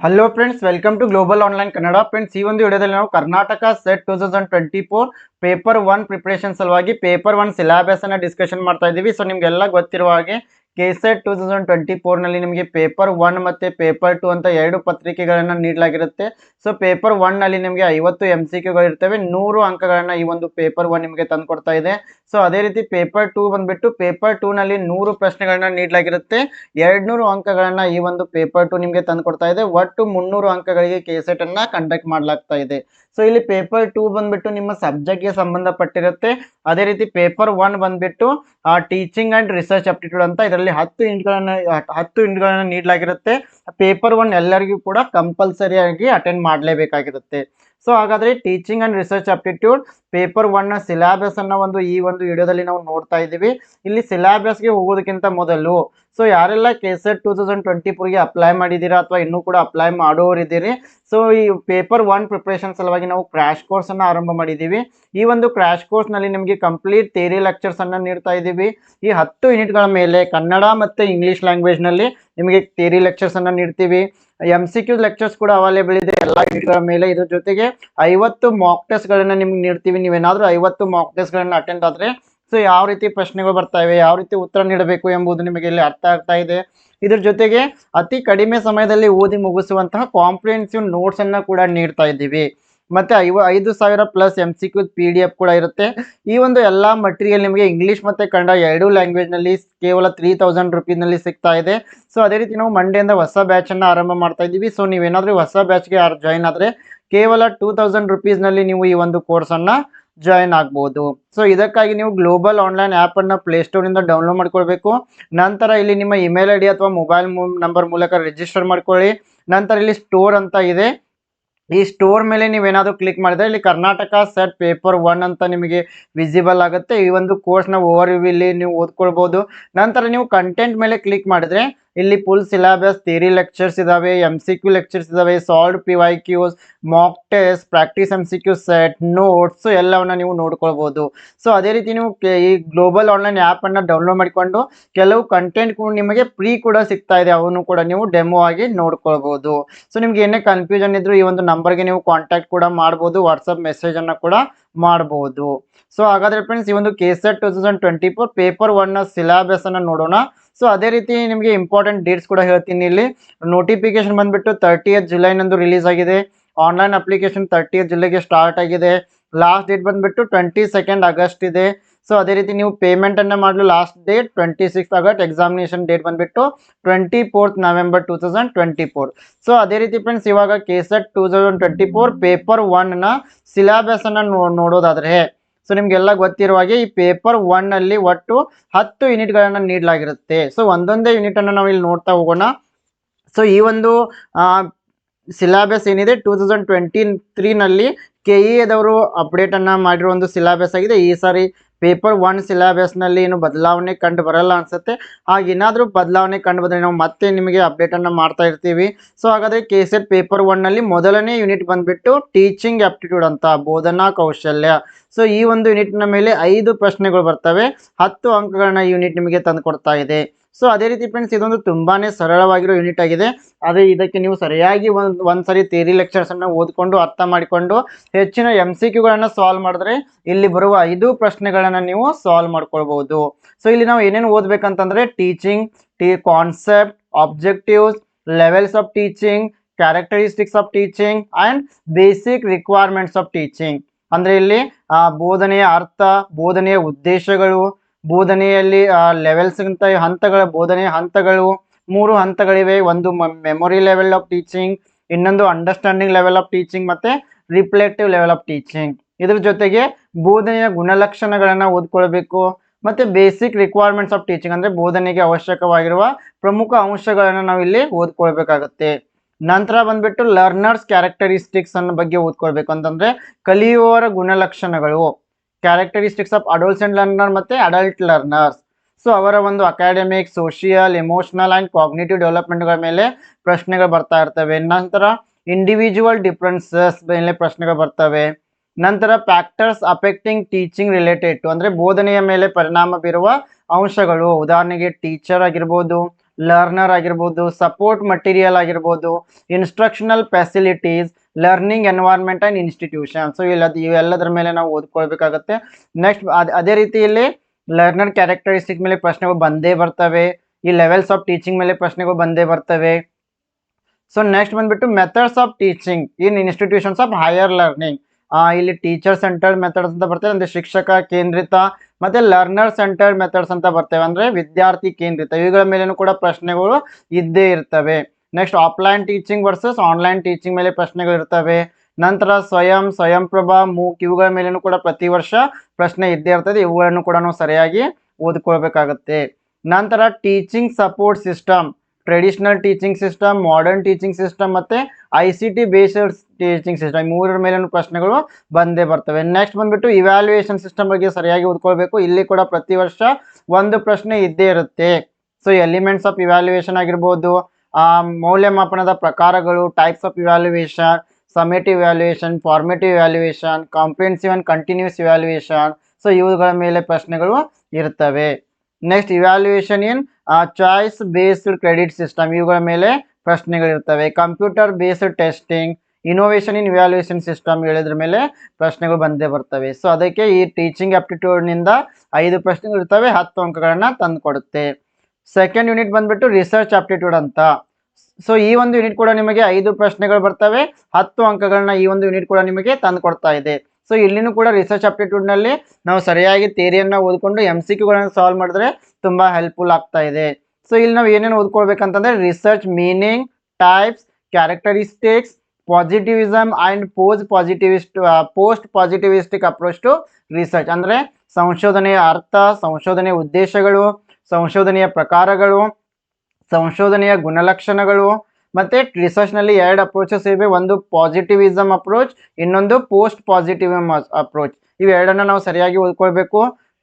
Hello friends welcome to global online Kannada friends ಈ ಒಂದು ವಿಡಿಯೋದಲ್ಲಿ ನಾವು Karnataka SET two thousand twenty four paper one preparation ಸಲುವಾಗಿ paper one syllabus ಅನ್ನ discussion ಮಾಡ್ತಾ ಇದ್ದೀವಿ. ಸೊ ನಿಮ್ಗೆಲ್ಲ ಗೊತ್ತಿರುವ ಹಾಗೆ K SET two thousand twenty ಫೋರ್ನಲ್ಲಿ ನಿಮಗೆ ಪೇಪರ್ ಒನ್ ಮತ್ತು ಪೇಪರ್ ಟು ಅಂತ ಎರಡು ಪತ್ರಿಕೆಗಳನ್ನು ನೀಡಲಾಗಿರುತ್ತೆ. ಸೊ ಪೇಪರ್ ಒನ್ನಲ್ಲಿ ನಿಮಗೆ ಐವತ್ತು ಎಂ ಸಿ ಕ್ಯೂಗಳಿರ್ತವೆ ನೂರು ಅಂಕಗಳನ್ನು ಈ ಒಂದು ಪೇಪರ್ ಒನ್ ನಿಮಗೆ ತಂದುಕೊಡ್ತಾ ಇದೆ. ಸೊ ಅದೇ ರೀತಿ ಪೇಪರ್ ಟೂ ಬಂದ್ಬಿಟ್ಟು ಪೇಪರ್ ಟೂನಲ್ಲಿ ನೂರು ಪ್ರಶ್ನೆಗಳನ್ನ ನೀಡಲಾಗಿರುತ್ತೆ. ಎರಡ್ನೂರು ಅಂಕಗಳನ್ನ ಈ ಒಂದು ಪೇಪರ್ ಟು ನಿಮಗೆ ತಂದು ಕೊಡ್ತಾ ಇದೆ. ಒಟ್ಟು ಮುನ್ನೂರು ಅಂಕಗಳಿಗೆ ಕೆ ಸೆಟ್ ಅನ್ನ ಕಂಡಕ್ಟ್ ಮಾಡಲಾಗ್ತಾ ಇದೆ. ಸೊ ಇಲ್ಲಿ ಪೇಪರ್ ಟೂ ಬಂದ್ಬಿಟ್ಟು ನಿಮ್ಮ ಸಬ್ಜೆಕ್ಟ್ಗೆ ಸಂಬಂಧಪಟ್ಟಿರುತ್ತೆ. ಅದೇ ರೀತಿ ಪೇಪರ್ ಒನ್ ಬಂದ್ಬಿಟ್ಟು ಟೀಚಿಂಗ್ ಅಂಡ್ ರಿಸರ್ಚ್ ಅಪ್ಟಿಟ್ಯೂಡ್ ಅಂತ ಇದರಲ್ಲಿ ಹತ್ತು ಇಂಟ್ಗಳನ್ನ ಹತ್ತು ಇಂಟ್ಗಳನ್ನ ನೀಡಲಾಗಿರುತ್ತೆ. ಪೇಪರ್ ಒನ್ ಎಲ್ಲರಿಗೂ ಕೂಡ ಕಂಪಲ್ಸರಿ ಆಗಿ ಅಟೆಂಡ್ ಮಾಡಲೇಬೇಕಾಗಿರುತ್ತೆ. ಸೊ ಹಾಗಾದ್ರೆ teaching and research aptitude paper one syllabus ಅನ್ನ ಒಂದು ಈ ಒಂದು ವಿಡಿಯೋದಲ್ಲಿ ನಾವು ನೋಡ್ತಾ ಇದ್ದೀವಿ. ಇಲ್ಲಿ ಸಿಲಾಬಸ್ಗೆ ಹೋಗೋದಕ್ಕಿಂತ ಮೊದಲು ಸೊ ಯಾರೆಲ್ಲ K SET two thousand twenty ಫೋರ್ಗೆ apply ಮಾಡಿದ್ದೀರಾ ಅಥವಾ ಇನ್ನೂ ಕೂಡ ಅಪ್ಲೈ ಮಾಡೋರಿದ್ದೀರಿ? ಸೊ ಈ ಪೇಪರ್ ಒನ್ ಪ್ರಿಪ್ರೇಷನ್ ಸಲುವಾಗಿ ನಾವು ಕ್ರ್ಯಾಶ್ ಕೋರ್ಸನ್ನು ಆರಂಭ ಮಾಡಿದ್ದೀವಿ. ಈ ಒಂದು ಕ್ರ್ಯಾಶ್ ಕೋರ್ಸ್ನಲ್ಲಿ ನಿಮಗೆ ಕಂಪ್ಲೀಟ್ ಥೇರಿ ಲೆಕ್ಚರ್ಸನ್ನು ನೀಡ್ತಾ ಇದ್ದೀವಿ. ಈ ಹತ್ತು ಯೂನಿಟ್ಗಳ ಮೇಲೆ ಕನ್ನಡ ಮತ್ತು ಇಂಗ್ಲೀಷ್ ಲ್ಯಾಂಗ್ವೇಜ್ನಲ್ಲಿ ನಿಮಗೆ ಥೇರಿ ಲೆಕ್ಚರ್ಸನ್ನು ನೀಡ್ತೀವಿ. ಎಂ ಸಿ ಕ್ಯೂ ಲೆಕ್ಚರ್ಸ್ ಕೂಡ ಅವೈಲೇಬಲ್ ಇದೆ ಎಲ್ಲ ಮೇಲೆ. ಇದ್ರ ಜೊತೆಗೆ ಐವತ್ತು ಮಾಕ್ ಟೆಸ್ಟ್ಗಳನ್ನು ನಿಮ್ಗೆ ನೀಡ್ತೀವಿ. ನೀವೇನಾದರೂ ಐವತ್ತು ಮಾಕ್ ಟೆಸ್ಟ್ಗಳನ್ನು ಅಟೆಂಡ್ ಆದರೆ ಸೊ ಯಾವ ರೀತಿ ಪ್ರಶ್ನೆಗಳು ಬರ್ತಾ ಇವೆ, ಯಾವ ರೀತಿ ಉತ್ತರ ನೀಡಬೇಕು ಎಂಬುದು ನಿಮಗೆ ಇಲ್ಲಿ ಅರ್ಥ ಆಗ್ತಾ ಇದೆ. ಇದ್ರ ಜೊತೆಗೆ ಅತಿ ಕಡಿಮೆ ಸಮಯದಲ್ಲಿ ಓದಿ ಮುಗಿಸುವಂತಹ ಕಾಂಪ್ರಿಹೆನ್ಸಿವ್ ನೋಟ್ಸ್ ಅನ್ನ ಕೂಡ ನೀಡ್ತಾ ಇದ್ದೀವಿ. ಮತ್ತೆ ಐವ ಐದು ಸಾವಿರ plus M C Q P D F ಕೂಡ ಇರುತ್ತೆ. ಈ ಒಂದು ಎಲ್ಲ ಮಟೀರಿಯಲ್ ನಿಮಗೆ ಇಂಗ್ಲೀಷ್ ಮತ್ತೆ ಕನ್ನಡ ಎರಡೂ ಲ್ಯಾಂಗ್ವೇಜ್ನಲ್ಲಿ ಕೇವಲ ತ್ರೀ ತೌಸಂಡ್ ರುಪೀಸ್ನಲ್ಲಿ ಸಿಗ್ತಾ ಇದೆ. ಸೊ ಅದೇ ರೀತಿ ನಾವು ಮಂಡೆಯಿಂದ ಹೊಸ ಬ್ಯಾಚನ್ನು ಆರಂಭ ಮಾಡ್ತಾ ಇದ್ದೀವಿ. ಸೊ ನೀವೇನಾದರೂ ಹೊಸ ಬ್ಯಾಚ್ಗೆ ಜಾಯ್ನ್ ಆದರೆ ಕೇವಲ ಟೂ ತೌಸಂಡ್ ರುಪೀಸ್ನಲ್ಲಿ ನೀವು ಈ ಒಂದು ಕೋರ್ಸನ್ನು ಜಾಯ್ನ್ ಆಗ್ಬೋದು. ಸೊ ಇದಕ್ಕಾಗಿ ನೀವು ಗ್ಲೋಬಲ್ ಆನ್ಲೈನ್ ಆ್ಯಪನ್ನು ಪ್ಲೇಸ್ಟೋರಿಂದ ಡೌನ್ಲೋಡ್ ಮಾಡ್ಕೊಳ್ಬೇಕು. ನಂತರ ಇಲ್ಲಿ ನಿಮ್ಮ ಇಮೇಲ್ ಐ ಡಿ ಅಥವಾ ಮೊಬೈಲ್ ನಂಬರ್ ಮೂಲಕ ರಿಜಿಸ್ಟರ್ ಮಾಡ್ಕೊಳ್ಳಿ. ನಂತರ ಇಲ್ಲಿ ಸ್ಟೋರ್ ಅಂತ ಇದೆ. ಈ ಸ್ಟೋರ್ ಮೇಲೆ ನೀವೇನಾದರೂ ಕ್ಲಿಕ್ ಮಾಡಿದರೆ ಇಲ್ಲಿ ಕರ್ನಾಟಕ ಸೆಟ್ ಪೇಪರ್ ಒನ್ ಅಂತ ನಿಮಗೆ ವಿಸಿಬಲ್ ಆಗುತ್ತೆ. ಈ ಒಂದು ಕೋರ್ಸ್ನ ಓವರ್ ಇಲ್ಲಿ ನೀವು ಓದ್ಕೊಳ್ಬೋದು. ನಂತರ ನೀವು ಕಂಟೆಂಟ್ ಮೇಲೆ ಕ್ಲಿಕ್ ಮಾಡಿದ್ರೆ ಇಲ್ಲಿ ಫುಲ್ ಸಿಲೆಬಸ್ ಥಿಯರಿ ಲೆಕ್ಚರ್ಸ್ ಇದಾವೆ ಎಂ ಸಿ ಕ್ಯೂ ಲೆಕ್ಚರ್ಸ್ ಇದಾವೆ solved P Y Qs mock test practice M C Q set notes ಎಲ್ಲವನ್ನ ನೀವು ನೋಡ್ಕೊಳ್ಬಹುದು ಸೊ ಅದೇ ರೀತಿ ನೀವು ಈ ಗ್ಲೋಬಲ್ ಆನ್ಲೈನ್ ಆ್ಯಪನ್ನು ಡೌನ್ಲೋಡ್ ಮಾಡಿಕೊಂಡು ಕೆಲವು ಕಂಟೆಂಟ್ ಕೂಡ ನಿಮಗೆ ಫ್ರೀ ಕೂಡ ಸಿಗ್ತಾ ಇದೆ, ಅವನು ಕೂಡ ನೀವು ಡೆಮೋ ಆಗಿ ನೋಡ್ಕೊಳ್ಬಹುದು ಸೊ ನಿಮ್ಗೆ ಏನೇ ಕನ್ಫ್ಯೂಷನ್ ಇದ್ರು ಈ ಒಂದು ನಂಬರ್ಗೆ ನೀವು ಕಾಂಟ್ಯಾಕ್ಟ್ ಕೂಡ ಮಾಡ್ಬೋದು ವಾಟ್ಸಪ್ ಅನ್ನ ಕೂಡ ಮಾಡಬಹುದು ಸೊ ಹಾಗಾದ್ರೆ ಫ್ರೆಂಡ್ಸ್ ಈ ಒಂದು K SET two thousand twenty four paper one syllabus ಅನ್ನ ನೋಡೋಣ. ಸೊ ಅದೇ ರೀತಿ ನಿಮಗೆ ಇಂಪಾರ್ಟೆಂಟ್ ಡೇಟ್ಸ್ ಕೂಡ ಹೇಳ್ತೀನಿ ಇಲ್ಲಿ. ನೋಟಿಫಿಕೇಶನ್ ಬಂದ್ಬಿಟ್ಟು ತರ್ಟಿ ಜುಲೈನಂದು ರಿಲೀಸ್ ಆಗಿದೆ. ಆನ್ಲೈನ್ ಅಪ್ಲಿಕೇಶನ್ ತರ್ಟಿ ಜುಲೈಗೆ ಸ್ಟಾರ್ಟ್ ಆಗಿದೆ. ಲಾಸ್ಟ್ ಡೇಟ್ ಬಂದ್ಬಿಟ್ಟು ಟ್ವೆಂಟಿ ಸೆಕೆಂಡ್ ಆಗಸ್ಟ್ ಇದೆ. ಸೊ ಅದೇ ರೀತಿ ನೀವು ಪೇಮೆಂಟನ್ನು ಮಾಡಲು last date twenty six August examination date ಬಂದುಬಿಟ್ಟು twenty fourth November two thousand twenty four so ಅದೇ ರೀತಿ ಫ್ರೆಂಡ್ಸ್ ಇವಾಗ K SET two thousand twenty four paper ಒನ್ನ syllabus ಅನ್ನ ನೋ- ನೋಡೋದಾದ್ರೆ ಸೊ ನಿಮ್ಗೆಲ್ಲ ಗೊತ್ತಿರುವ ಹಾಗೆ ಈ ಪೇಪರ್ ಒನ್ ಅಲ್ಲಿ ಒಟ್ಟು ಹತ್ತು ಯೂನಿಟ್ಗಳನ್ನ ನೀಡಲಾಗಿರುತ್ತೆ. ಸೊ ಒಂದೊಂದೇ ಯೂನಿಟ್ ಅನ್ನ ನಾವು ಇಲ್ಲಿ ನೋಡ್ತಾ ಹೋಗೋಣ. ಸೊ ಈ ಒಂದು ಸಿಲಾಬಸ್ ಏನಿದೆ? ಟೂ ತೌಸಂಡ್ ಟ್ವೆಂಟಿ ತ್ರೀನಲ್ಲಿ ಕೆ ಇ ಎದವರು ಅಪ್ಡೇಟ್ ಅನ್ನ ಮಾಡಿರೋ ಒಂದು ಸಿಲಾಬಸ್ ಆಗಿದೆ. ಈ ಸಾರಿ ಪೇಪರ್ ಒನ್ ಸಿಲೆಬಸ್ನಲ್ಲಿ ಏನು ಬದಲಾವಣೆ ಕಂಡು ಬರಲ್ಲ ಅನ್ಸುತ್ತೆ. ಹಾಗೇನಾದರೂ ಬದಲಾವಣೆ ಕಂಡು ಬಂದರೆ ನಾವು ಮತ್ತೆ ನಿಮಗೆ ಅಪ್ಡೇಟನ್ನು ಮಾಡ್ತಾ ಇರ್ತೀವಿ. ಸೊ ಹಾಗಾದರೆ ಕೆ ಸೆಟ್ ಪೇಪರ್ ಒನ್ನಲ್ಲಿ ಮೊದಲನೇ ಯೂನಿಟ್ ಬಂದುಬಿಟ್ಟು ಟೀಚಿಂಗ್ ಆಪ್ಟಿಟ್ಯೂಡ್ ಅಂತ, ಬೋಧನಾ ಕೌಶಲ್ಯ. ಸೊ ಈ ಒಂದು ಯೂನಿಟ್ನ ಮೇಲೆ ಐದು ಪ್ರಶ್ನೆಗಳು ಬರ್ತವೆ. ಹತ್ತು ಅಂಕಗಳನ್ನ ಯೂನಿಟ್ ನಿಮಗೆ ತಂದು ಕೊಡ್ತಾ ಇದೆ. ಸೊ ಅದೇ ರೀತಿ ಫ್ರೆಂಡ್ಸ್ ಇದೊಂದು ತುಂಬಾನೇ ಸರಳವಾಗಿರೋ ಯೂನಿಟ್ ಆಗಿದೆ. ಅದೇ ಇದಕ್ಕೆ ನೀವು ಸರಿಯಾಗಿ ಒಂದು ಒಂದ್ಸರಿ ಥಿಯರಿ ಲೆಕ್ಚರ್ಸ್ ಅನ್ನು ಓದ್ಕೊಂಡು, ಅರ್ಥ ಮಾಡಿಕೊಂಡು, ಹೆಚ್ಚಿನ ಎಂ ಸಿ ಕ್ಯೂಗಳನ್ನು ಸಾಲ್ವ್ ಮಾಡಿದ್ರೆ ಇಲ್ಲಿ ಬರುವ ಐದು ಪ್ರಶ್ನೆಗಳನ್ನು ನೀವು ಸಾಲ್ವ್ ಮಾಡ್ಕೊಳ್ಬಹುದು. ಸೊ ಇಲ್ಲಿ ನಾವು ಏನೇನು ಓದ್ಬೇಕಂತಂದ್ರೆ teaching T concept objectives levels of teaching characteristics of teaching and basic requirements of teaching ಅಂದ್ರೆ ಇಲ್ಲಿ ಬೋಧನೆಯ ಅರ್ಥ, ಬೋಧನೆಯ ಉದ್ದೇಶಗಳು ಬೋಧನೆಯಲ್ಲಿ ಲೆವೆಲ್ಸ್ ಅಂತ ಹಂತಗಳ ಬೋಧನೆ ಹಂತಗಳು, ಮೂರು ಹಂತಗಳಿವೆ. ಒಂದು ಮೆಮೊರಿ ಲೆವೆಲ್ ಆಫ್ ಟೀಚಿಂಗ್ ಇನ್ನೊಂದು ಅಂಡರ್ಸ್ಟ್ಯಾಂಡಿಂಗ್ ಲೆವೆಲ್ ಆಫ್ ಟೀಚಿಂಗ್ ಮತ್ತೆ ರಿಪ್ಲೇಟಿವ್ ಲೆವೆಲ್ ಆಫ್ ಟೀಚಿಂಗ್ ಇದ್ರ ಜೊತೆಗೆ ಬೋಧನೆಯ ಗುಣಲಕ್ಷಣಗಳನ್ನು ಓದ್ಕೊಳ್ಬೇಕು. ಮತ್ತೆ ಬೇಸಿಕ್ ರಿಕ್ವೈರ್ಮೆಂಟ್ಸ್ ಆಫ್ ಟೀಚಿಂಗ್ ಅಂದ್ರೆ ಬೋಧನೆಗೆ ಅವಶ್ಯಕವಾಗಿರುವ ಪ್ರಮುಖ ಅಂಶಗಳನ್ನು ನಾವು ಇಲ್ಲಿ ಓದ್ಕೊಳ್ಬೇಕಾಗತ್ತೆ. ನಂತರ ಬಂದ್ಬಿಟ್ಟು ಲರ್ನರ್ಸ್ ಕ್ಯಾರೆಕ್ಟರಿಸ್ಟಿಕ್ಸ್ ಅನ್ನ ಬಗ್ಗೆ ಓದ್ಕೊಳ್ಬೇಕು ಅಂತಂದ್ರೆ ಕಲಿಯುವವರ ಗುಣಲಕ್ಷಣಗಳು. ಕ್ಯಾರೆಕ್ಟರಿಸ್ಟಿಕ್ಸ್ ಆಫ್ ಅಡೋಲ್ಸೆಂಟ್ ಲರ್ನರ್ ಮತ್ತೆ ಅಡಲ್ಟ್ ಲರ್ನರ್ಸ್ ಸೊ ಅವರ ಒಂದು academic social emotional and cognitive ಡೆವಲಪ್ಮೆಂಟ್ಗಳ ಮೇಲೆ ಪ್ರಶ್ನೆಗಳು ಬರ್ತಾ ಇರ್ತವೆ. ನಂತರ ಇಂಡಿವಿಜುವಲ್ ಡಿಫ್ರೆನ್ಸಸ್ ಮೇಲೆ ಪ್ರಶ್ನೆಗಳು ಬರ್ತವೆ. ನಂತರ factors affecting teaching related to ಅಂದರೆ ಬೋಧನೆಯ ಮೇಲೆ ಪರಿಣಾಮ ಬೀರುವ ಅಂಶಗಳು. ಉದಾಹರಣೆಗೆ ಟೀಚರ್ ಆಗಿರ್ಬೋದು ಲರ್ನರ್ ಆಗಿರ್ಬೋದು ಸಪೋರ್ಟ್ ಮಟೀರಿಯಲ್ ಆಗಿರ್ಬೋದು instructional facilities learning environment and institution so ಇಲ್ಲ ಇವೆಲ್ಲದರ ಮೇಲೆ ನಾವು ಓದ್ಕೊಳ್ಬೇಕಾಗತ್ತೆ. ನೆಕ್ಸ್ಟ್ ಅದೇ ರೀತಿಯಲ್ಲಿ ಲರ್ನರ್ ಕ್ಯಾರೆಕ್ಟರಿಸ್ಟಿಕ್ ಮೇಲೆ ಪ್ರಶ್ನೆಗಳು ಬಂದೇ ಬರ್ತವೆ. ಈ ಲೆವೆಲ್ಸ್ ಆಫ್ ಟೀಚಿಂಗ್ ಮೇಲೆ ಪ್ರಶ್ನೆಗಳು ಬಂದೇ ಬರ್ತವೆ. ಸೊ ನೆಕ್ಸ್ಟ್ ಬಂದ್ಬಿಟ್ಟು methods of teaching in institutions of higher learning ಇಲ್ಲಿ ಟೀಚರ್ ಸೆಂಟರ್ಡ್ ಮೆಥಡ್ಸ್ ಅಂತ ಬರ್ತವೆ ಅಂದರೆ ಶಿಕ್ಷಕ ಕೇಂದ್ರಿತ ಮತ್ತೆ ಲರ್ನರ್ ಸೆಂಟರ್ಡ್ ಮೆಥಡ್ಸ್ ಅಂತ ಬರ್ತವೆ. ಅಂದರೆ ವಿದ್ಯಾರ್ಥಿ ಕೇಂದ್ರಿತ. ಇವುಗಳ ಮೇಲೇನು ಕೂಡ ಪ್ರಶ್ನೆಗಳು ಇದ್ದೇ ಇರ್ತವೆ. Next offline teaching versus online teaching ಮೇಲೆ ಪ್ರಶ್ನೆಗಳು ಇರ್ತವೆ. ನಂತರ ಸ್ವಯಂ ಸ್ವಯಂ ಪ್ರಭಾ ಮೂಕ್ ಇವುಗಳ ಮೇಲೇನು ಕೂಡ ಪ್ರತಿ ವರ್ಷ ಪ್ರಶ್ನೆ ಇದ್ದೇ ಇರ್ತದೆ. ಇವುಗಳನ್ನು ಕೂಡ ನಾವು ಸರಿಯಾಗಿ ಓದ್ಕೊಳ್ಬೇಕಾಗತ್ತೆ. ನಂತರ teaching support system traditional teaching system modern teaching system ಮತ್ತೆ I C T based teaching system ಮೂರರ ಮೇಲೇನು ಪ್ರಶ್ನೆಗಳು ಬಂದೇ ಬರ್ತವೆ. ನೆಕ್ಸ್ಟ್ ಬಂದ್ಬಿಟ್ಟು ಇವ್ಯಾಲ್ಯೂಯೇಷನ್ ಸಿಸ್ಟಮ್ ಬಗ್ಗೆ ಸರಿಯಾಗಿ ಓದ್ಕೊಳ್ಬೇಕು. ಇಲ್ಲಿ ಕೂಡ ಪ್ರತಿ ವರ್ಷ ಒಂದು ಪ್ರಶ್ನೆ ಇದ್ದೇ ಇರುತ್ತೆ. ಸೊ ಎಲಿಮೆಂಟ್ಸ್ ಆಫ್ ಇವ್ಯಾಲ್ಯೂಯೇಷನ್ ಆಗಿರ್ಬೋದು ಮೌಲ್ಯಮಾಪನದ ಪ್ರಕಾರಗಳು types of evaluation summative evaluation formative evaluation comprehensive and continuous evaluation so ಇವುಗಳ ಮೇಲೆ ಪ್ರಶ್ನೆಗಳು ಇರ್ತವೆ. Next evaluation in choice based credit system ಇವುಗಳ ಮೇಲೆ ಪ್ರಶ್ನೆಗಳಿರ್ತವೆ computer based testing innovation in evaluation system ಹೇಳಿದ್ರ ಮೇಲೆ ಪ್ರಶ್ನೆಗಳು ಬಂದೇ ಬರ್ತವೆ. ಸೊ ಅದಕ್ಕೆ ಈ ಟೀಚಿಂಗ್ ಆಪ್ಟಿಟ್ಯೂಡ್ನಿಂದ ಐದು ಪ್ರಶ್ನೆಗಳು ಇರ್ತವೆ. ಹತ್ತು ಅಂಕಗಳನ್ನು ತಂದು ಕೊಡುತ್ತೆ ಸೆಕೆಂಡ್ ಯೂನಿಟ್ ಬಂದ್ಬಿಟ್ಟು ರಿಸರ್ಚ್ ಆಪ್ಟಿಟ್ಯೂಡ್ ಅಂತ. ಸೊ ಈ ಒಂದು ಯೂನಿಟ್ ಕೂಡ ನಿಮಗೆ ಐದು ಪ್ರಶ್ನೆಗಳು ಬರ್ತವೆ. ಹತ್ತು ಅಂಕಗಳನ್ನ ಈ ಒಂದು ಯೂನಿಟ್ ಕೂಡ ನಿಮಗೆ ತಂದು ಕೊಡ್ತಾ ಇದೆ. ಸೊ ಇಲ್ಲಿನೂ ಕೂಡ ರಿಸರ್ಚ್ ಆಪ್ಟಿಟ್ಯೂಡ್ನಲ್ಲಿ ನಾವು ಸರಿಯಾಗಿ ಥಿಯರಿಯನ್ನು ಓದ್ಕೊಂಡು ಎಂ ಸಿ ಕ್ಯೂಗಳನ್ನು ಸಾಲ್ವ್ ಮಾಡಿದ್ರೆ ತುಂಬ ಹೆಲ್ಪ್ಫುಲ್ ಆಗ್ತಾ ಇದೆ. ಸೊ ಇಲ್ಲಿ ನಾವು ಏನೇನು ಓದ್ಕೊಳ್ಬೇಕಂತಂದ್ರೆ research meaning types characteristics positivism and post positivist post positivistic approach to research ಅಂದರೆ ಸಂಶೋಧನೆಯ ಅರ್ಥ, ಸಂಶೋಧನೆಯ ಉದ್ದೇಶಗಳು ಸಂಶೋಧನೆಯ ಪ್ರಕಾರಗಳು, ಸಂಶೋಧನೆಯ ಗುಣಲಕ್ಷಣಗಳು ಮತ್ತೆ ರಿಸರ್ಚ್ನಲ್ಲಿ ಎರಡು ಅಪ್ರೋಚಸ್ ಇವೆ. ಒಂದು ಪಾಸಿಟಿವಿಸಮ್ ಅಪ್ರೋಚ್ ಇನ್ನೊಂದು ಪೋಸ್ಟ್ ಪಾಸಿಟಿವಿಸಮ್ ಅಪ್ರೋಚ್ ಇವೆರಡನ್ನ ನಾವು ಸರಿಯಾಗಿ ಓದ್ಕೊಳ್ಬೇಕು.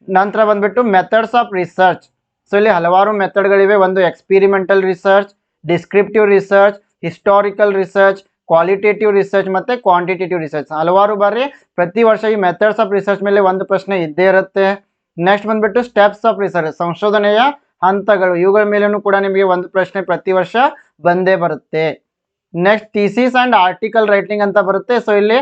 ನಂತರ ಬಂದ್ಬಿಟ್ಟು ಮೆಥಡ್ಸ್ ಆಫ್ ರಿಸರ್ಚ್ ಸೊ ಇಲ್ಲಿ ಹಲವಾರು ಮೆಥಡ್ಗಳಿವೆ ಒಂದು experimental research descriptive research historical research qualitative research ಮತ್ತು ಕ್ವಾಂಟಿಟೇಟಿವ್ ರಿಸರ್ಚ್ ಹಲವಾರು ಬಾರಿ ಪ್ರತಿ ವರ್ಷ ಈ ಮೆಥಡ್ಸ್ ಆಫ್ ರಿಸರ್ಚ್ ಮೇಲೆ ಒಂದು ಪ್ರಶ್ನೆ ಇದ್ದೇ ಇರುತ್ತೆ. ನೆಕ್ಸ್ಟ್ ಬಂದ್ಬಿಟ್ಟು ಸ್ಟೆಪ್ಸ್ ಆಫ್ ರಿಸರ್ಚ್ ಸಂಶೋಧನೆಯ ಹಂತಗಳು. ಇವುಗಳ ಮೇಲೂ ಕೂಡ ನಿಮಗೆ ಒಂದು ಪ್ರಶ್ನೆ ಪ್ರತಿ ವರ್ಷ ಬಂದೇ ಬರುತ್ತೆ. Next thesis and article writing ಅಂತ ಬರುತ್ತೆ. ಸೊ ಇಲ್ಲಿ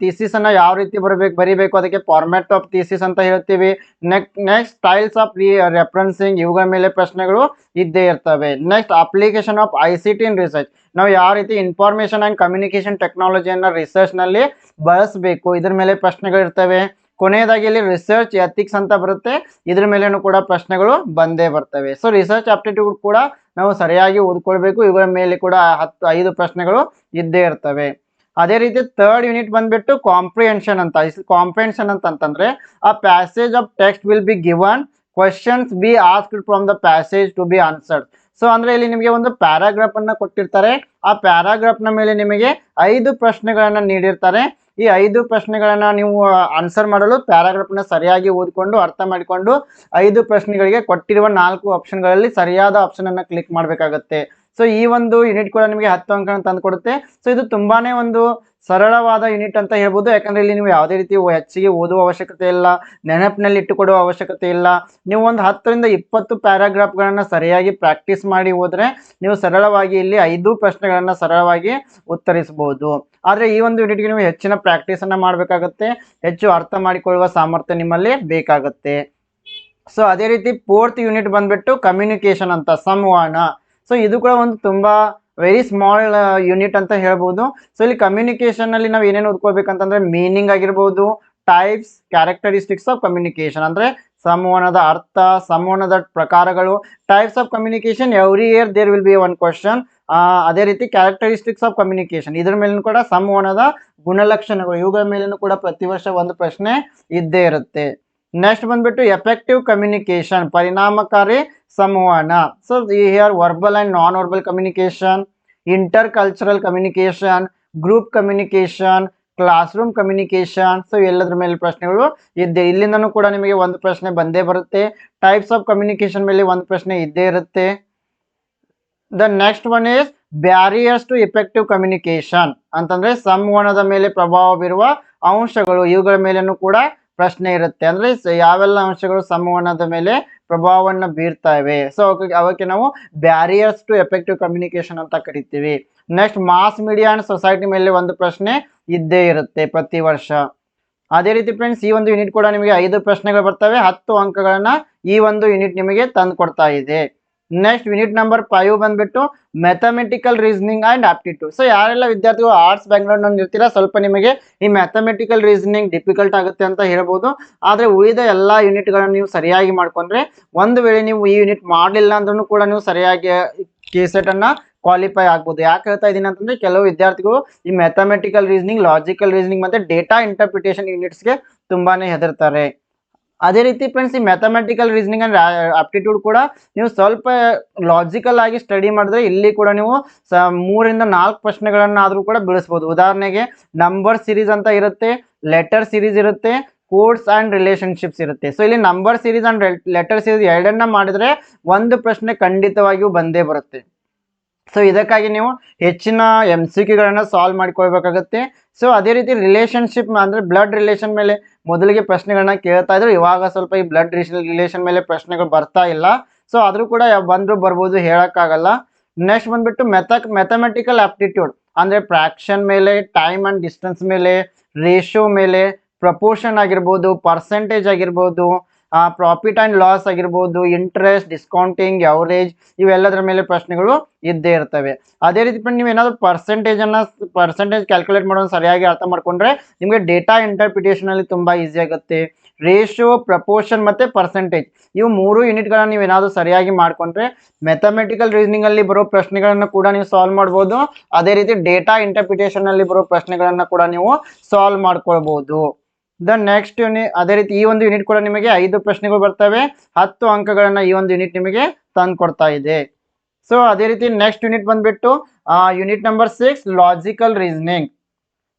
ಥೀಸಿಸ್ ಅನ್ನ ಯಾವ ರೀತಿ ಬರಬೇಕು, ಬರೀಬೇಕು, ಅದಕ್ಕೆ ಫಾರ್ಮ್ಯಾಟ್ ಆಫ್ ಥೀಸಿಸ್ ಅಂತ ಹೇಳ್ತೀವಿ. Next next styles of re referencing ಇವುಗಳ ಮೇಲೆ ಪ್ರಶ್ನೆಗಳು ಇದ್ದೇ ಇರ್ತವೆ. Next application of I C T in research ನಾವು ಯಾವ ರೀತಿ ಇನ್ಫಾರ್ಮೇಶನ್ ಆ್ಯಂಡ್ ಕಮ್ಯುನಿಕೇಶನ್ ಟೆಕ್ನಾಲಜಿಯನ್ನು ರಿಸರ್ಚ್ನಲ್ಲಿ ಬಳಸಬೇಕು, ಇದ್ರ ಮೇಲೆ ಪ್ರಶ್ನೆಗಳು ಇರ್ತವೆ ಕೊನೆಯದಾಗಿ ಇಲ್ಲಿ ರಿಸರ್ಚ್ ಎಥಿಕ್ಸ್ ಅಂತ ಬರುತ್ತೆ. ಇದ್ರ ಮೇಲೇನು ಕೂಡ ಪ್ರಶ್ನೆಗಳು ಬಂದೇ ಬರ್ತವೆ. ಸೊ ರಿಸರ್ಚ್ ಆಪ್ಟಿಟ್ಯೂಡ್ ಕೂಡ ನಾವು ಸರಿಯಾಗಿ ಓದ್ಕೊಳ್ಬೇಕು. ಇವುಗಳ ಮೇಲೆ ಕೂಡ ಹತ್ತು, ಐದು ಪ್ರಶ್ನೆಗಳು ಇದ್ದೇ ಇರ್ತವೆ. ಅದೇ ರೀತಿ ಥರ್ಡ್ ಯೂನಿಟ್ ಬಂದ್ಬಿಟ್ಟು ಕಾಂಪ್ರಿಹೆನ್ಷನ್ ಅಂತ. ಕಾಂಪ್ರಿಹೆನ್ಷನ್ ಅಂತಂದ್ರೆ ಆ passage of text will be given questions be asked from the passage to be answered so ಅಂದ್ರೆ ಇಲ್ಲಿ ನಿಮಗೆ ಒಂದು ಪ್ಯಾರಾಗ್ರಾಫ್ ಅನ್ನ ಕೊಟ್ಟಿರ್ತಾರೆ. ಆ ಪ್ಯಾರಾಗ್ರಾಫ್ನ ಮೇಲೆ ನಿಮಗೆ ಐದು ಪ್ರಶ್ನೆಗಳನ್ನ ನೀಡಿರ್ತಾರೆ. ಈ ಐದು ಪ್ರಶ್ನೆಗಳನ್ನ ನೀವು ಆನ್ಸರ್ ಮಾಡಲು ಪ್ಯಾರಾಗ್ರಾಫ್ನ ಸರಿಯಾಗಿ ಓದಿಕೊಂಡು, ಅರ್ಥ ಮಾಡಿಕೊಂಡು ಐದು ಪ್ರಶ್ನೆಗಳಿಗೆ ಕೊಟ್ಟಿರುವ ನಾಲ್ಕು ಆಪ್ಷನ್ಗಳಲ್ಲಿ ಸರಿಯಾದ ಆಪ್ಷನ್ ಅನ್ನು ಕ್ಲಿಕ್ ಮಾಡಬೇಕಾಗತ್ತೆ. ಸೊ ಈ ಒಂದು ಯೂನಿಟ್ ಕೂಡ ನಿಮಗೆ ಹತ್ತು ಅಂಕಗಳನ್ನು ತಂದು ಕೊಡುತ್ತೆ ಸೊ ಇದು ತುಂಬಾನೇ ಒಂದು ಸರಳವಾದ ಯೂನಿಟ್ ಅಂತ ಹೇಳ್ಬೋದು. ಯಾಕಂದ್ರೆ ಇಲ್ಲಿ ನೀವು ಯಾವುದೇ ರೀತಿ ಹೆಚ್ಚಿಗೆ ಓದುವ ಅವಶ್ಯಕತೆ ಇಲ್ಲ, ನೆನಪಿನಲ್ಲಿ ಇಟ್ಟುಕೊಡುವ ಅವಶ್ಯಕತೆ ಇಲ್ಲ. ನೀವು ಒಂದು ಹತ್ತರಿಂದ ಇಪ್ಪತ್ತು ಪ್ಯಾರಾಗ್ರಾಫ್ಗಳನ್ನು ಸರಿಯಾಗಿ ಪ್ರಾಕ್ಟೀಸ್ ಮಾಡಿ ಹೋದರೆ ನೀವು ಸರಳವಾಗಿ ಇಲ್ಲಿ ಐದು ಪ್ರಶ್ನೆಗಳನ್ನು ಸರಳವಾಗಿ ಉತ್ತರಿಸಬಹುದು. ಆದರೆ ಈ ಒಂದು ಯೂನಿಟ್ಗೆ ನೀವು ಹೆಚ್ಚಿನ ಪ್ರಾಕ್ಟೀಸನ್ನು ಮಾಡಬೇಕಾಗತ್ತೆ. ಹೆಚ್ಚು ಅರ್ಥ ಮಾಡಿಕೊಳ್ಳುವ ಸಾಮರ್ಥ್ಯ ನಿಮ್ಮಲ್ಲಿ ಬೇಕಾಗುತ್ತೆ. ಸೊ ಅದೇ ರೀತಿ ಫೋರ್ತ್ ಯೂನಿಟ್ ಬಂದ್ಬಿಟ್ಟು ಕಮ್ಯುನಿಕೇಷನ್ ಅಂತ, ಸಂವಹನ. ಸೊ ಇದು ಕೂಡ ಒಂದು ತುಂಬ ವೆರಿ ಸ್ಮಾಲ್ ಯೂನಿಟ್ ಅಂತ ಹೇಳ್ಬೋದು. ಸೊ ಇಲ್ಲಿ communication ಅಲ್ಲಿ ನಾವು ಏನೇನು ಓದ್ಕೋಬೇಕಂತಂದ್ರೆ ಮೀನಿಂಗ್ ಆಗಿರ್ಬೋದು ಟೈಪ್ಸ್ ಕ್ಯಾರೆಕ್ಟರಿಸ್ಟಿಕ್ಸ್ ಆಫ್ ಕಮ್ಯುನಿಕೇಶನ್ ಅಂದರೆ ಸಂವಹನದ ಅರ್ಥ, ಸಂವಹನದ ಪ್ರಕಾರಗಳು. Types of communication every year there will be one question ಅದೇ ರೀತಿ ಕ್ಯಾರೆಕ್ಟರಿಸ್ಟಿಕ್ಸ್ ಆಫ್ ಕಮ್ಯುನಿಕೇಶನ್ ಇದ್ರ ಮೇಲೂ ಕೂಡ ಸಂವಹನದ ಗುಣಲಕ್ಷಣಗಳು. ಇವುಗಳ ಮೇಲೂ ಕೂಡ ಪ್ರತಿ ವರ್ಷ ಒಂದು ಪ್ರಶ್ನೆ ಇದ್ದೇ ಇರುತ್ತೆ. ನೆಕ್ಸ್ಟ್ ಬಂದ್ಬಿಟ್ಟು ಎಫೆಕ್ಟಿವ್ ಕಮ್ಯುನಿಕೇಶನ್ ಪರಿಣಾಮಕಾರಿ ಸಂವಹನ. So here verbal and non verbal communication intercultural communication group communication classroom communication so ಎಲ್ಲದ್ರ ಮೇಲೆ ಪ್ರಶ್ನೆಗಳು ಇದ್ದೆ. ಇಲ್ಲಿಂದನೂ ಕೂಡ ನಿಮಗೆ ಒಂದು ಪ್ರಶ್ನೆ ಬಂದೇ ಬರುತ್ತೆ. ಟೈಪ್ಸ್ ಆಫ್ ಕಮ್ಯುನಿಕೇಶನ್ ಮೇಲೆ ಒಂದು ಪ್ರಶ್ನೆ ಇದ್ದೇ ಇರುತ್ತೆ. The next one is barriers to effective communication ಅಂತಂದ್ರೆ ಸಂವಹನದ ಮೇಲೆ ಪ್ರಭಾವ ಬೀರುವ ಅಂಶಗಳು. ಇವುಗಳ ಮೇಲೆನೂ ಕೂಡ ಪ್ರಶ್ನೆ ಇರುತ್ತೆ ಅಂದ್ರೆ ಯಾವೆಲ್ಲ ಅಂಶಗಳು ಸಂವಹನದ ಮೇಲೆ ಪ್ರಭಾವವನ್ನು ಬೀರ್ತಾವೆ ಸೊ ಅವಕ್ಕೆ ನಾವು ಬ್ಯಾರಿಯರ್ಸ್ ಟು ಎಫೆಕ್ಟಿವ್ ಕಮ್ಯುನಿಕೇಶನ್ ಅಂತ ಕರಿತೀವಿ. Next mass media and society ಮೇಲೆ ಒಂದು ಪ್ರಶ್ನೆ ಇದ್ದೇ ಇರುತ್ತೆ ಪ್ರತಿ ವರ್ಷ. ಅದೇ ರೀತಿ ಫ್ರೆಂಡ್ಸ್ ಈ ಒಂದು ಯೂನಿಟ್ ಕೂಡ ನಿಮಗೆ ಐದು ಪ್ರಶ್ನೆಗಳು ಬರ್ತವೆ. ಹತ್ತು ಅಂಕಗಳನ್ನ ಈ ಒಂದು ಯೂನಿಟ್ ನಿಮಗೆ ತಂದು ಕೊಡ್ತಾ ಇದೆ. ನೆಕ್ಸ್ಟ್ ಯೂನಿಟ್ ನಂಬರ್ ಫೈವ್ ಬಂದ್ಬಿಟ್ಟು mathematical reasoning and aptitude so ಯಾರೆಲ್ಲ ವಿದ್ಯಾರ್ಥಿಗಳು ಆರ್ಟ್ಸ್ ಬ್ಯಾಕ್ಗ್ರೌಂಡ್ ಇರ್ತೀರಾ, ಸ್ವಲ್ಪ ನಿಮಗೆ ಈ ಮ್ಯಾಥಮೆಟಿಕಲ್ ರೀಸನಿಂಗ್ ಡಿಫಿಕಲ್ಟ್ ಆಗುತ್ತೆ ಅಂತ ಹೇಳ್ಬೋದು. ಆದರೆ ಉಳಿದ ಎಲ್ಲ ಯೂನಿಟ್ಗಳನ್ನು ನೀವು ಸರಿಯಾಗಿ ಮಾಡ್ಕೊಂಡ್ರೆ ಒಂದು ವೇಳೆ ನೀವು ಈ ಯೂನಿಟ್ ಮಾಡಲಿಲ್ಲ ಅಂದ್ರೂ ಕೂಡ ನೀವು ಸರಿಯಾಗಿ ಸೆಟನ್ನು ಕ್ವಾಲಿಫೈ ಆಗ್ಬೋದು. ಯಾಕೆ ಹೇಳ್ತಾ ಇದ್ದೀನಿ ಅಂತಂದ್ರೆ, ಕೆಲವು ವಿದ್ಯಾರ್ಥಿಗಳು ಈ ಮ್ಯಾಥಮೆಟಿಕಲ್ ರೀಸನಿಂಗ್ ಲಾಜಿಕಲ್ ರೀಸನಿಂಗ್ ಮತ್ತು ಡೇಟಾ ಇಂಟರ್ಪ್ರಿಟೇಷನ್ ಯೂನಿಟ್ಸ್ಗೆ ತುಂಬಾನೇ ಹೆದರ್ತಾರೆ. ಅದೇ ರೀತಿ ಫ್ರೆಂಡ್ಸ್ ಈ ಮ್ಯಾಥಮೆಟಿಕಲ್ ರೀಸನಿಂಗ್ ಅಂಡ್ ಆಪ್ಟಿಟ್ಯೂಡ್ ಕೂಡ ನೀವು ಸ್ವಲ್ಪ ಲಾಜಿಕಲ್ ಆಗಿ ಸ್ಟಡಿ ಮಾಡಿದ್ರೆ ಇಲ್ಲಿ ಕೂಡ ನೀವು ಸ, ಮೂರಿಂದ ನಾಲ್ಕು ಪ್ರಶ್ನೆಗಳನ್ನಾದರೂ ಕೂಡ ಬಿಡಿಸ್ಬೋದು ಉದಾಹರಣೆಗೆ ನಂಬರ್ ಸಿರೀಸ್ ಅಂತ ಇರುತ್ತೆ ಲೆಟರ್ ಸಿರೀಸ್ ಇರುತ್ತೆ ಕೋಡ್ಸ್ ಆ್ಯಂಡ್ ರಿಲೇಷನ್ಶಿಪ್ಸ್ ಇರುತ್ತೆ. ಸೊ ಇಲ್ಲಿ number series and letter series ಎರಡನ್ನ ಮಾಡಿದ್ರೆ ಒಂದು ಪ್ರಶ್ನೆ ಖಂಡಿತವಾಗಿಯೂ ಬಂದೇ ಬರುತ್ತೆ. ಸೊ ಇದಕ್ಕಾಗಿ ನೀವು ಹೆಚ್ಚಿನ ಎಂ ಸಿ ಕ್ಯೂಗಳನ್ನು ಸಾಲ್ವ್ ಮಾಡ್ಕೊಳ್ಬೇಕಾಗುತ್ತೆ. ಸೊ ಅದೇ ರೀತಿ ರಿಲೇಷನ್ಶಿಪ್ ಅಂದರೆ ಬ್ಲಡ್ ರಿಲೇಷನ್ ಮೇಲೆ ಮೊದಲಿಗೆ ಪ್ರಶ್ನೆಗಳನ್ನ ಕೇಳ್ತಾ ಇದ್ರು. ಇವಾಗ ಸ್ವಲ್ಪ ಈ ಬ್ಲಡ್ ರಿಲೇಷನ್ ಮೇಲೆ ಪ್ರಶ್ನೆಗಳು ಬರ್ತಾ ಇಲ್ಲ. ಸೊ ಆದರೂ ಕೂಡ ಬಂದ್ರು ಬರ್ಬೋದು ಹೇಳೋಕ್ಕಾಗಲ್ಲ. ನೆಕ್ಸ್ಟ್ ಬಂದ್ಬಿಟ್ಟು ಮೆಥಕ್ ಮೆಥಮೆಟಿಕಲ್ ಆಪ್ಟಿಟ್ಯೂಡ್ ಅಂದರೆ ಫ್ರಾಕ್ಷನ್ ಮೇಲೆ ಟೈಮ್ ಆ್ಯಂಡ್ ಡಿಸ್ಟೆನ್ಸ್ ಮೇಲೆ ರೇಷಿಯೋ ಮೇಲೆ ಪ್ರಪೋರ್ಷನ್ ಆಗಿರ್ಬೋದು ಪರ್ಸೆಂಟೇಜ್ ಆಗಿರ್ಬೋದು ಪ್ರಾಫಿಟ್ ಆ್ಯಂಡ್ ಲಾಸ್ ಆಗಿರ್ಬೋದು ಇಂಟ್ರೆಸ್ಟ್ ಡಿಸ್ಕೌಂಟಿಂಗ್ ಯಾವರೇಜ್ ಇವೆಲ್ಲದರ ಮೇಲೆ ಪ್ರಶ್ನೆಗಳು ಇದ್ದೇ ಇರ್ತವೆ. ಅದೇ ರೀತಿ ನೀವು ಏನಾದರೂ ಪರ್ಸೆಂಟೇಜನ್ನು ಪರ್ಸೆಂಟೇಜ್ ಕ್ಯಾಲ್ಕುಲೇಟ್ ಮಾಡೋದು ಸರಿಯಾಗಿ ಅರ್ಥ ಮಾಡ್ಕೊಂಡ್ರೆ ನಿಮಗೆ ಡೇಟಾ ಇಂಟರ್ಪ್ರಿಟೇಷನಲ್ಲಿ ತುಂಬ ಈಸಿ ಆಗುತ್ತೆ. ರೇಷಿಯೋ ಪ್ರಪೋರ್ಷನ್ ಮತ್ತು ಪರ್ಸೆಂಟೇಜ್ ಇವು ಮೂರು ಯೂನಿಟ್ಗಳನ್ನು ನೀವು ಏನಾದರೂ ಸರಿಯಾಗಿ ಮಾಡಿಕೊಂಡ್ರೆ ಮೆಥಮೆಟಿಕಲ್ ರೀಸನಿಂಗಲ್ಲಿ ಬರೋ ಪ್ರಶ್ನೆಗಳನ್ನು ಕೂಡ ನೀವು ಸಾಲ್ವ್ ಮಾಡ್ಬೋದು. ಅದೇ ರೀತಿ ಡೇಟಾ ಇಂಟರ್ಪ್ರಿಟೇಷನಲ್ಲಿ ಬರೋ ಪ್ರಶ್ನೆಗಳನ್ನು ಕೂಡ ನೀವು ಸಾಲ್ವ್ ಮಾಡ್ಕೊಳ್ಬೋದು. ದ ನೆಕ್ಸ್ಟ್ ಯೂನಿ ಅದೇ ರೀತಿ ಈ ಒಂದು ಯೂನಿಟ್ ಕೂಡ ನಿಮಗೆ ಐದು ಪ್ರಶ್ನೆಗಳು ಬರ್ತವೆ. ಹತ್ತು ಅಂಕಗಳನ್ನು ಈ ಒಂದು ಯೂನಿಟ್ ನಿಮಗೆ ತಂದು ಕೊಡ್ತಾ ಇದೆ. ಸೊ ಅದೇ ರೀತಿ ನೆಕ್ಸ್ಟ್ ಯೂನಿಟ್ ಬಂದ್ಬಿಟ್ಟು unit number six logical reasoning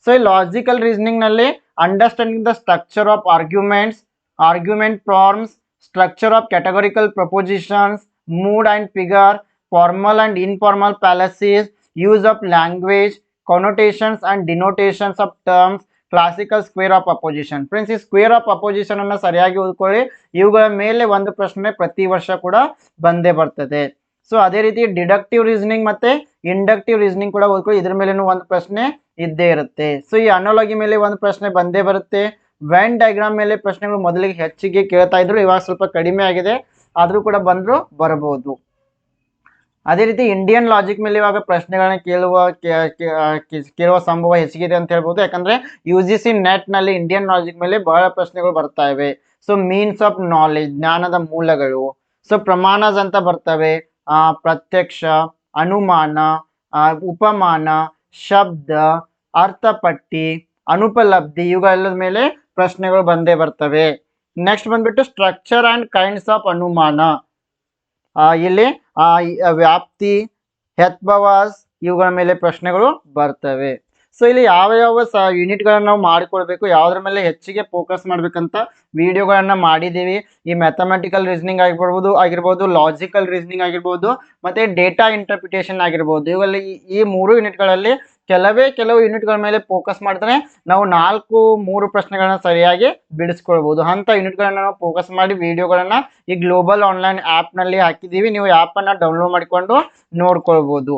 so ಈ logical ರೀಸನಿಂಗ್ನಲ್ಲಿ understanding the structure of arguments argument forms structure of categorical propositions mood and figure formal and informal fallacies use of language connotations and denotations of terms classical square of opposition friends ಈ square of opposition ಅನ್ನ ಸರಿಯಾಗಿ ಓದ್ಕೊಳ್ಳಿ. ಇವುಗಳ ಮೇಲೆ ಒಂದು ಪ್ರಶ್ನೆ ಪ್ರತಿ ವರ್ಷ ಕೂಡ ಬಂದೇ ಬರ್ತದೆ. ಸೊ ಅದೇ ರೀತಿ ಡಿಡಕ್ಟಿವ್ ರೀಸನಿಂಗ್ ಮತ್ತೆ ಇಂಡಕ್ಟಿವ್ ರೀಸನಿಂಗ್ ಕೂಡ ಓದ್ಕೊಳ್ಳಿ. ಇದ್ರ ಮೇಲೇನು ಒಂದು ಪ್ರಶ್ನೆ ಇದ್ದೇ ಇರುತ್ತೆ. ಸೊ ಈ ಅನಾಲಜಿ ಮೇಲೆ ಒಂದು ಪ್ರಶ್ನೆ ಬಂದೇ ಬರುತ್ತೆ. ವ್ಯಾನ್ ಡಯಾಗ್ರಾಮ್ ಮೇಲೆ ಪ್ರಶ್ನೆಗಳು ಮೊದಲಿಗೆ ಹೆಚ್ಚಿಗೆ ಕೇಳ್ತಾ ಇದ್ರು, ಇವಾಗ ಸ್ವಲ್ಪ ಕಡಿಮೆ ಆಗಿದೆ. ಆದರೂ ಕೂಡ ಬಂದರೂ ಬರಬಹುದು. ಅದೇ ರೀತಿ ಇಂಡಿಯನ್ ಲಾಜಿಕ್ ಮೇಲೆ ಇವಾಗ ಪ್ರಶ್ನೆಗಳನ್ನ ಕೇಳುವ ಕೇಳುವ ಸಂಭವ ಇದೆ ಅಂತ ಹೇಳ್ಬೋದು. ಯಾಕಂದ್ರೆ ಯು ಜಿ ಸಿ ನೆಟ್ನಲ್ಲಿ ಇಂಡಿಯನ್ ಲಾಜಿಕ್ ಮೇಲೆ ಬಹಳ ಪ್ರಶ್ನೆಗಳು ಬರ್ತಾ ಇವೆ. ಸೊ ಮೀನ್ಸ್ ಆಫ್ ನಾಲೆಜ್ ಜ್ಞಾನದ ಮೂಲಗಳು. ಸೊ ಪ್ರಮಾಣಸ್ ಅಂತ ಬರ್ತವೆ. ಆ, ಪ್ರತ್ಯಕ್ಷ ಅನುಮಾನ ಉಪಮಾನ ಶಬ್ದ ಅರ್ಥಪಟ್ಟಿ ಅನುಪಲಬ್ಧಿ ಇವುಗಳೆಲ್ಲದ ಮೇಲೆ ಪ್ರಶ್ನೆಗಳು ಬಂದೇ ಬರ್ತವೆ. ನೆಕ್ಸ್ಟ್ ಬಂದ್ಬಿಟ್ಟು ಸ್ಟ್ರಕ್ಚರ್ ಅಂಡ್ ಕೈಂಡ್ಸ್ ಆಫ್ ಅನುಮಾನ. ಇಲ್ಲಿ ವ್ಯಾಪ್ತಿ ಹೆತ್ಬವಾಸ್ ಇವುಗಳ ಮೇಲೆ ಪ್ರಶ್ನೆಗಳು ಬರ್ತವೆ. ಸೊ ಇಲ್ಲಿ ಯಾವ ಯಾವ ಸ ಯೂನಿಟ್ಗಳನ್ನು ನಾವು ಮಾಡಿಕೊಳ್ಬೇಕು ಯಾವುದ್ರ ಮೇಲೆ ಹೆಚ್ಚಿಗೆ ಫೋಕಸ್ ಮಾಡಬೇಕಂತ ವಿಡಿಯೋಗಳನ್ನು ಮಾಡಿದ್ದೀವಿ. ಈ ಮ್ಯಾಥಮೆಟಿಕಲ್ ರೀಸನಿಂಗ್ ಆಗಿರ್ಬೋದು ಆಗಿರ್ಬೋದು ಲಾಜಿಕಲ್ ರೀಸನಿಂಗ್ ಆಗಿರ್ಬೋದು, ಮತ್ತು ಡೇಟಾ ಇಂಟರ್ಪ್ರಿಟೇಷನ್ ಆಗಿರ್ಬೋದು. ಇವುಗಳಲ್ಲಿ ಈ ಮೂರು ಯೂನಿಟ್ಗಳಲ್ಲಿ ಕೆಲವೇ ಕೆಲವು ಯೂನಿಟ್ಗಳ ಮೇಲೆ ಫೋಕಸ್ ಮಾಡಿದ್ರೆ ನಾವು ನಾಲ್ಕು, ಮೂರು ಪ್ರಶ್ನೆಗಳನ್ನ ಸರಿಯಾಗಿ ಬಿಡಿಸ್ಕೊಳ್ಬೋದು. ಅಂಥ ಯೂನಿಟ್ಗಳನ್ನ ನಾವು ಫೋಕಸ್ ಮಾಡಿ ವಿಡಿಯೋಗಳನ್ನ ಈ ಗ್ಲೋಬಲ್ ಆನ್ಲೈನ್ ಆ್ಯಪ್ನಲ್ಲಿ ಹಾಕಿದ್ದೀವಿ. ನೀವು ಆ್ಯಪನ್ನು ಡೌನ್ಲೋಡ್ ಮಾಡಿಕೊಂಡು ನೋಡ್ಕೊಳ್ಬೋದು.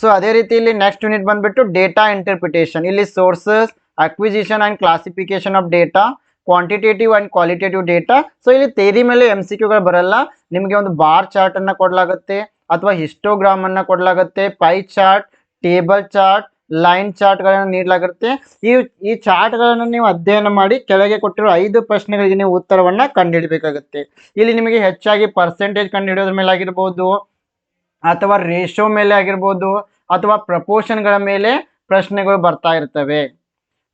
ಸೊ ಅದೇ ರೀತಿ ಇಲ್ಲಿ ನೆಕ್ಸ್ಟ್ ಯೂನಿಟ್ ಬಂದ್ಬಿಟ್ಟು ಡೇಟಾ ಇಂಟರ್ಪ್ರಿಟೇಷನ್ ಇಲ್ಲಿ sources acquisition and classification of data quantitative and qualitative data so ಇಲ್ಲಿ ತೇರಿ ಮೇಲೆ ಎಂ ಸಿ ಕ್ಯೂಗಳು ಬರಲ್ಲ. ನಿಮಗೆ ಒಂದು ಬಾರ್ ಚಾರ್ಟನ್ನು ಕೊಡಲಾಗುತ್ತೆ. ಅಥವಾ ಹಿಸ್ಟೋಗ್ರಾಮನ್ನು ಕೊಡಲಾಗುತ್ತೆ pie chart table chart line ಚಾರ್ಟ್ಗಳನ್ನು ನೀಡಲಾಗುತ್ತೆ. ಈ ಈ ಚಾರ್ಟ್ಗಳನ್ನು ನೀವು ಅಧ್ಯಯನ ಮಾಡಿ ಕೆಳಗೆ ಕೊಟ್ಟಿರೋ ಐದು ಪ್ರಶ್ನೆಗಳಿಗೆ ನೀವು ಉತ್ತರವನ್ನು ಕಂಡುಹಿಡಬೇಕಾಗುತ್ತೆ. ಇಲ್ಲಿ ನಿಮಗೆ ಹೆಚ್ಚಾಗಿ ಪರ್ಸೆಂಟೇಜ್ ಕಂಡುಹಿಡಿಯೋದ್ರ ಮೇಲೆ ಆಗಿರ್ಬೋದು, ಅಥವಾ ರೇಷೋ ಮೇಲೆ ಆಗಿರ್ಬೋದು, ಅಥವಾ ಪ್ರಪೋರ್ಷನ್ಗಳ ಮೇಲೆ ಪ್ರಶ್ನೆಗಳು ಬರ್ತಾ ಇರ್ತವೆ.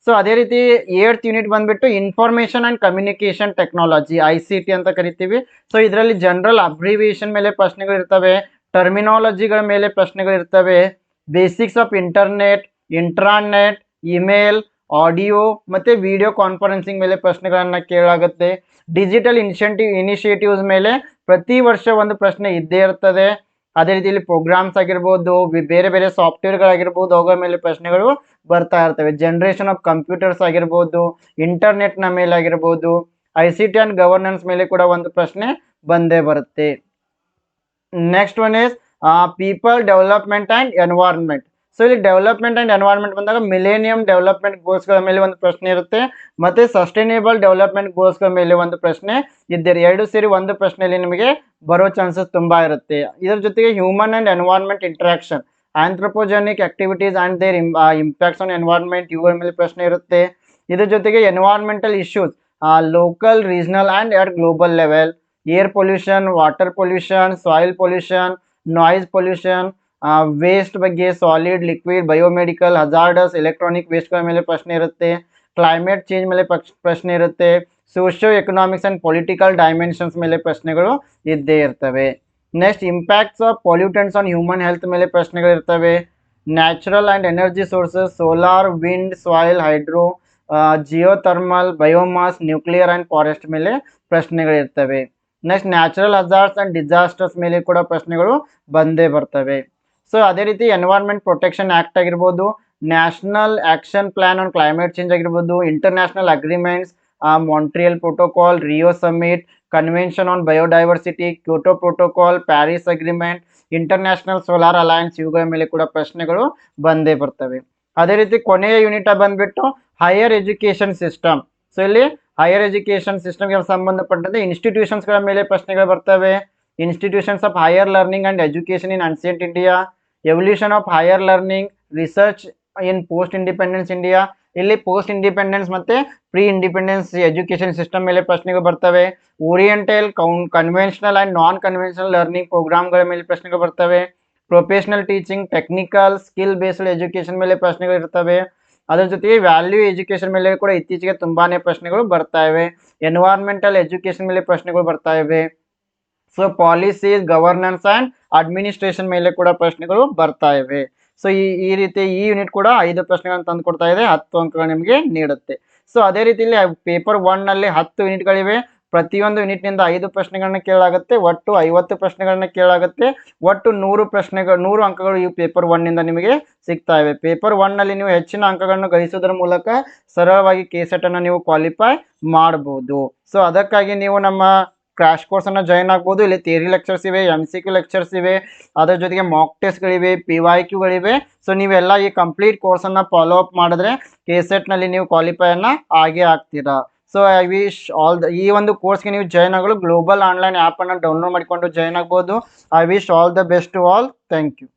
ಸೊ ಅದೇ ರೀತಿ ಏಳ್ತ್ ಯೂನಿಟ್ ಬಂದ್ಬಿಟ್ಟು information and communication technology I C T ಅಂತ ಕರಿತೀವಿ. ಸೊ ಇದರಲ್ಲಿ ಜನರಲ್ ಅಬ್ರಿವಿಯೇಷನ್ ಮೇಲೆ ಪ್ರಶ್ನೆಗಳು ಇರ್ತವೆ ಟರ್ಮಿನಾಲಜಿಗಳ ಮೇಲೆ ಪ್ರಶ್ನೆಗಳು ಇರ್ತವೆ basics of internet intranet email audio ಮತ್ತು ವಿಡಿಯೋ ಕಾನ್ಫರೆನ್ಸಿಂಗ್ ಮೇಲೆ ಪ್ರಶ್ನೆಗಳನ್ನು ಕೇಳಾಗುತ್ತೆ ಡಿಜಿಟಲ್ ಇನಿಷಿಯೇಟಿವ್ ಇನಿಷಿಯೇಟಿವ್ಸ್ ಮೇಲೆ ಪ್ರತಿ ವರ್ಷ ಒಂದು ಪ್ರಶ್ನೆ ಇದ್ದೇ ಇರ್ತದೆ. ಅದೇ ರೀತಿಯಲ್ಲಿ ಪ್ರೋಗ್ರಾಮ್ಸ್ ಆಗಿರ್ಬೋದು ಬೇರೆ ಬೇರೆ ಸಾಫ್ಟ್ವೇರ್ಗಳಾಗಿರ್ಬೋದು ಅವುಗಳ ಮೇಲೆ ಪ್ರಶ್ನೆಗಳು ಬರ್ತಾ ಇರ್ತವೆ. ಜನ್ರೇಷನ್ ಆಫ್ ಕಂಪ್ಯೂಟರ್ಸ್ ಆಗಿರ್ಬೋದು ಇಂಟರ್ನೆಟ್ನ ಮೇಲೆ ಆಗಿರ್ಬೋದು I C T and governance ಮೇಲೆ ಕೂಡ ಒಂದು ಪ್ರಶ್ನೆ ಬಂದೇ ಬರುತ್ತೆ. Next one is people development and environment so ಇಲ್ಲಿ ಡೆವಲಪ್ಮೆಂಟ್ ಆ್ಯಂಡ್ ಎನ್ವೈರ್ನ್ಮೆಂಟ್ ಬಂದಾಗ ಮಿಲೇನಿಯಂ ಡೆವಲಪ್ಮೆಂಟ್ ಗೋಲ್ಸ್ಗಳ ಮೇಲೆ ಒಂದು ಪ್ರಶ್ನೆ ಇರುತ್ತೆ. ಮತ್ತು ಸಸ್ಟೈನೇಬಲ್ ಡೆವಲಪ್ಮೆಂಟ್ ಗೋಲ್ಸ್ಗಳ ಮೇಲೆ ಒಂದು ಪ್ರಶ್ನೆ. ಇದ್ದೀರಿ ಎರಡು ಸೇರಿ ಒಂದು ಪ್ರಶ್ನೆಯಲ್ಲಿ ನಿಮಗೆ ಬರೋ ಚಾನ್ಸಸ್ ತುಂಬ ಇರುತ್ತೆ. ಇದರ ಜೊತೆಗೆ human and environment interaction anthropogenic activities and their impacts on environment ಇವುಗಳ ಮೇಲೆ ಪ್ರಶ್ನೆ ಇರುತ್ತೆ. ಇದರ ಜೊತೆಗೆ environmental issues local regional and at global level air pollution water pollution soil pollution noise pollution waste ಬಗ್ಗೆ solid liquid biomedical hazardous electronic ವೇಸ್ಟ್ಗಳ ಮೇಲೆ ಪ್ರಶ್ನೆ ಇರುತ್ತೆ. ಕ್ಲೈಮೇಟ್ ಚೇಂಜ್ ಮೇಲೆ ಪ್ರಶ್ನೆ ಇರುತ್ತೆ. Socio economics and political dimensions ಮೇಲೆ ಪ್ರಶ್ನೆಗಳು ಇದ್ದೇ ಇರ್ತವೆ. Next impacts of pollutants on human health ಮೇಲೆ ಪ್ರಶ್ನೆಗಳಿರ್ತವೆ natural and energy sources solar wind soil hydro geothermal biomass nuclear and forest ಮೇಲೆ ಪ್ರಶ್ನೆಗಳಿರ್ತವೆ next natural hazards and disasters ಮೇಲೆ ಕೂಡ ಪ್ರಶ್ನೆಗಳು ಬಂದೇ ಬರ್ತವೆ. ಸೊ ಅದೇ ರೀತಿ ಎನ್ವೈರ್ಮೆಂಟ್ ಪ್ರೊಟೆಕ್ಷನ್ ಆ್ಯಕ್ಟ್ ಆಗಿರ್ಬೋದು national action plan on climate change ಆಗಿರ್ಬೋದು international agreements Montreal protocol Rio summit convention on biodiversity Kyoto protocol Paris agreement international solar alliance ಇವುಗಳ ಮೇಲೆ ಕೂಡ ಪ್ರಶ್ನೆಗಳು ಬಂದೇ ಬರ್ತವೆ. ಅದೇ ರೀತಿ ಕೊನೆಯ ಯೂನಿಟ ಬಂದ್ಬಿಟ್ಟು ಹೈಯರ್ ಎಜುಕೇಶನ್ ಸಿಸ್ಟಮ್ ಸೊ ಇಲ್ಲಿ ಹೈಯರ್ ಎಜುಕೇಷನ್ ಸಿಸ್ಟಮ್ಗೆ ಸಂಬಂಧಪಟ್ಟಂತೆ ಇನ್ಸ್ಟಿಟ್ಯೂಷನ್ಸ್ಗಳ ಮೇಲೆ ಪ್ರಶ್ನೆಗಳು ಬರ್ತವೆ. Institutions of higher learning and education in ancient India evolution of higher learning research in post independence India ಇಲ್ಲಿ ಪೋಸ್ಟ್ ಇಂಡಿಪೆಂಡೆನ್ಸ್ ಮತ್ತು ಪ್ರೀ ಇಂಡಿಪೆಂಡೆನ್ಸ್ ಎಜುಕೇಷನ್ ಸಿಸ್ಟಮ್ ಮೇಲೆ ಪ್ರಶ್ನೆಗಳು ಬರ್ತವೆ. Oriental Kaun conventional and non conventional learning ಪ್ರೋಗ್ರಾಮ್ಗಳ ಮೇಲೆ ಪ್ರಶ್ನೆಗಳು ಬರ್ತವೆ. Professional teaching technical skill based education ಮೇಲೆ ಪ್ರಶ್ನೆಗಳು ಇರ್ತವೆ. ಅದರ ಜೊತೆಗೆ ವ್ಯಾಲ್ಯೂ ಎಜುಕೇಶನ್ ಮೇಲೆ ಕೂಡ ಇತ್ತೀಚೆಗೆ ತುಂಬಾನೇ ಪ್ರಶ್ನೆಗಳು ಬರ್ತಾ ಇವೆ. ಎನ್ವೈರ್ಮೆಂಟಲ್ ಎಜುಕೇಶನ್ ಮೇಲೆ ಪ್ರಶ್ನೆಗಳು ಬರ್ತಾ ಇವೆ. So policies governance and administration ಮೇಲೆ ಕೂಡ ಪ್ರಶ್ನೆಗಳು ಬರ್ತಾ ಇವೆ. ಸೊ ಈ ರೀತಿ ಈ ಯೂನಿಟ್ ಕೂಡ ಐದು ಪ್ರಶ್ನೆಗಳನ್ನು ತಂದು ಕೊಡ್ತಾ ಇದೆ. ಹತ್ತು ಅಂಕಗಳು ನಿಮಗೆ ನೀಡುತ್ತೆ. ಸೊ ಅದೇ ರೀತಿಯಲ್ಲಿ ಪೇಪರ್ ಒನ್ನಲ್ಲಿ ಹತ್ತು ಯೂನಿಟ್ಗಳಿವೆ ಪ್ರತಿಯೊಂದು ಯೂನಿಟ್ನಿಂದ ಐದು ಪ್ರಶ್ನೆಗಳನ್ನ ಕೇಳಾಗುತ್ತೆ ಒಟ್ಟು ಐವತ್ತು ಪ್ರಶ್ನೆಗಳನ್ನ ಕೇಳಾಗುತ್ತೆ ಒಟ್ಟು ನೂರು ಪ್ರಶ್ನೆಗಳು ನೂರು ಅಂಕಗಳು ಈ ಪೇಪರ್ ಒನ್ನಿಂದ ನಿಮಗೆ ಸಿಗ್ತಾ ಇವೆ. ಪೇಪರ್ ಒನ್ನಲ್ಲಿ ನೀವು ಹೆಚ್ಚಿನ ಅಂಕಗಳನ್ನು ಗಳಿಸೋದ್ರ ಮೂಲಕ ಸರಳವಾಗಿ ಕೆ ಸೆಟನ್ನು ನೀವು ಕ್ವಾಲಿಫೈ ಮಾಡಬಹುದು ಸೊ ಅದಕ್ಕಾಗಿ ನೀವು ನಮ್ಮ ಕ್ರ್ಯಾಶ್ ಕೋರ್ಸನ್ನು ಜಾಯಿನ್ ಆಗ್ಬೋದು. ಇಲ್ಲಿ ಥಿಯರಿ ಲೆಕ್ಚರ್ಸ್ ಇವೆ ಎಂ ಸಿ ಕ್ಯೂ ಲೆಕ್ಚರ್ಸ್ ಇವೆ, ಅದರ ಜೊತೆಗೆ ಮಾಕ್ ಟೆಸ್ಟ್ಗಳಿವೆ ಪಿ ವೈ ಕ್ಯೂಗಳಿವೆ ಸೊ ನೀವೆಲ್ಲ ಈ ಕಂಪ್ಲೀಟ್ ಕೋರ್ಸನ್ನು ಫಾಲೋ ಅಪ್ ಮಾಡಿದ್ರೆ ಕೆ ಸೆಟ್ನಲ್ಲಿ ನೀವು ಕ್ವಾಲಿಫೈಯನ್ನು ಆಗೇ ಆಗ್ತೀರಾ. So I wish all the ಈ ಒಂದು ಕೋರ್ಸ್ಗೆ ನೀವು ಜಾಯ್ನ್ ಆಗಲು ಗ್ಲೋಬಲ್ ಆನ್ಲೈನ್ ಆ್ಯಪನ್ನು ಡೌನ್ಲೋಡ್ ಮಾಡಿಕೊಂಡು ಜಾಯ್ನ್ ಆಗ್ಬೋದು. I wish all the best to all thank you